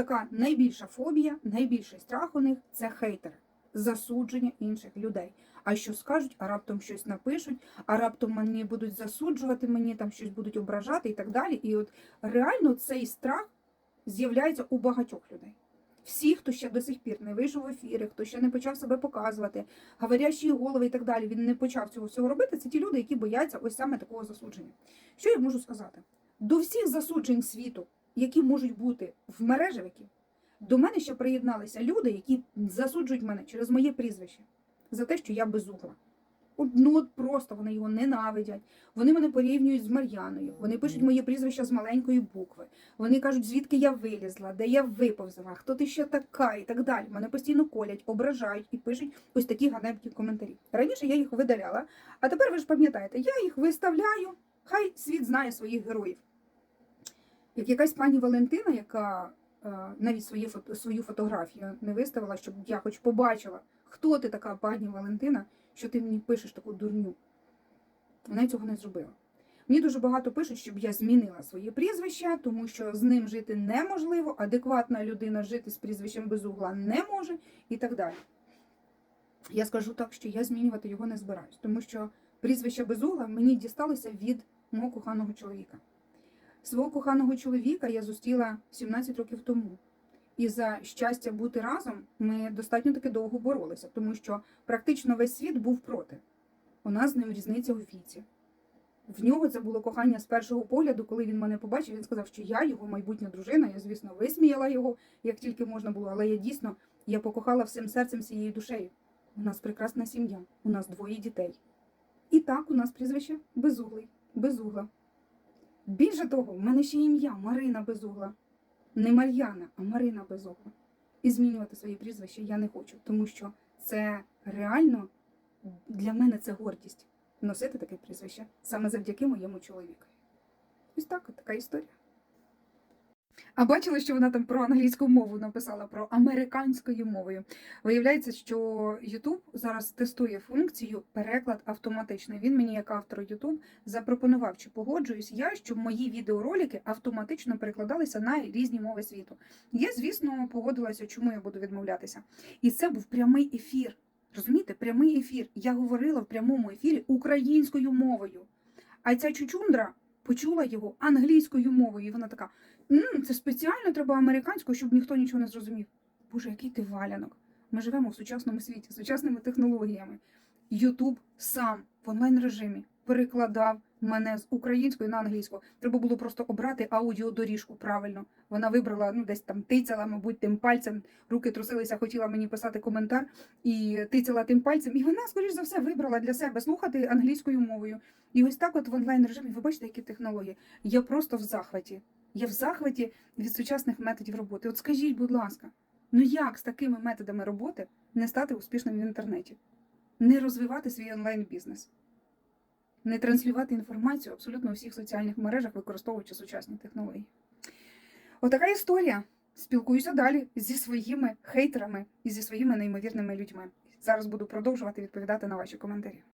Отака найбільша фобія, найбільший страх у них це хейтери, засудження інших людей. А що скажуть, а раптом щось напишуть, а раптом мені будуть засуджувати, мені там щось будуть ображати і так далі. І от реально цей страх з'являється у багатьох людей. Всі, хто ще до сих пір не вийшов в ефіри, хто ще не почав себе показувати, говорящі голови і так далі, він не почав цього всього робити. Це ті люди, які бояться ось саме такого засудження. Що я можу сказати? До всіх засуджень світу, які можуть бути в мережевиків, до мене ще приєдналися люди, які засуджують мене через моє прізвище за те, що я безугла. От, ну от просто вони його ненавидять. Вони мене порівнюють з Мар'яною. Вони пишуть моє прізвище з маленької букви. Вони кажуть, звідки я вилізла, де я виповзла, хто ти ще така, і так далі. Мене постійно колять, ображають і пишуть ось такі ганебні коментарі. Раніше я їх видаляла, а тепер ви ж пам'ятаєте, я їх виставляю. Хай світ знає своїх героїв. Як якась пані Валентина, яка е, навіть свої фото, свою фотографію не виставила, щоб я хоч побачила, хто ти така пані Валентина, що ти мені пишеш таку дурню. Вона цього не зробила. Мені дуже багато пишуть, щоб я змінила своє прізвище, тому що з ним жити неможливо, адекватна людина жити з прізвищем без угла не може і так далі. Я скажу так, що я змінювати його не збираюсь, тому що прізвище без угла мені дісталося від мого коханого чоловіка. Свого коханого чоловіка я зустріла 17 років тому. І за щастя бути разом ми достатньо таки довго боролися, тому що практично весь світ був проти. У нас з ним різниця у віці. В нього це було кохання з першого погляду, коли він мене побачив, він сказав, що я його майбутня дружина. Я, звісно, висміяла його, як тільки можна було, але я дійсно я покохала всім серцем, всією душею. У нас прекрасна сім'я, у нас двоє дітей. І так у нас прізвище безуглий, безугла. Більше того, в мене ще ім'я Марина Безугла. Не Мар'яна, а Марина Безугла. І змінювати своє прізвище я не хочу, тому що це реально для мене це гордість носити таке прізвище саме завдяки моєму чоловікові. Ось так, така історія. А бачили, що вона там про англійську мову написала, про американською мовою. Виявляється, що YouTube зараз тестує функцію переклад автоматичний. Він мені, як автор YouTube, запропонував, чи погоджуюсь я, щоб мої відеоролики автоматично перекладалися на різні мови світу. Я, звісно, погодилася, чому я буду відмовлятися. І це був прямий ефір. Розумієте, прямий ефір. Я говорила в прямому ефірі українською мовою. А ця чучундра почула його англійською мовою, і вона така: «М, це спеціально треба американською, щоб ніхто нічого не зрозумів. Боже, який ти валянок. Ми живемо в сучасному світі, сучасними технологіями. Ютуб сам в онлайн режимі перекладав мене з української на англійську. Треба було просто обрати аудіодоріжку правильно. Вона вибрала, ну десь там тицяла, мабуть, тим пальцем, руки трусилися, хотіла мені писати коментар і тицяла тим пальцем. І вона, скоріш за все, вибрала для себе слухати англійською мовою. І ось так, от в онлайн режимі, ви бачите, які технології. Я просто в захваті. Я в захваті від сучасних методів роботи. От скажіть, будь ласка, ну як з такими методами роботи не стати успішним в інтернеті, не розвивати свій онлайн-бізнес, не транслювати інформацію абсолютно у всіх соціальних мережах, використовуючи сучасні технології? Отака історія. Спілкуюся далі зі своїми хейтерами і зі своїми неймовірними людьми. Зараз буду продовжувати відповідати на ваші коментарі.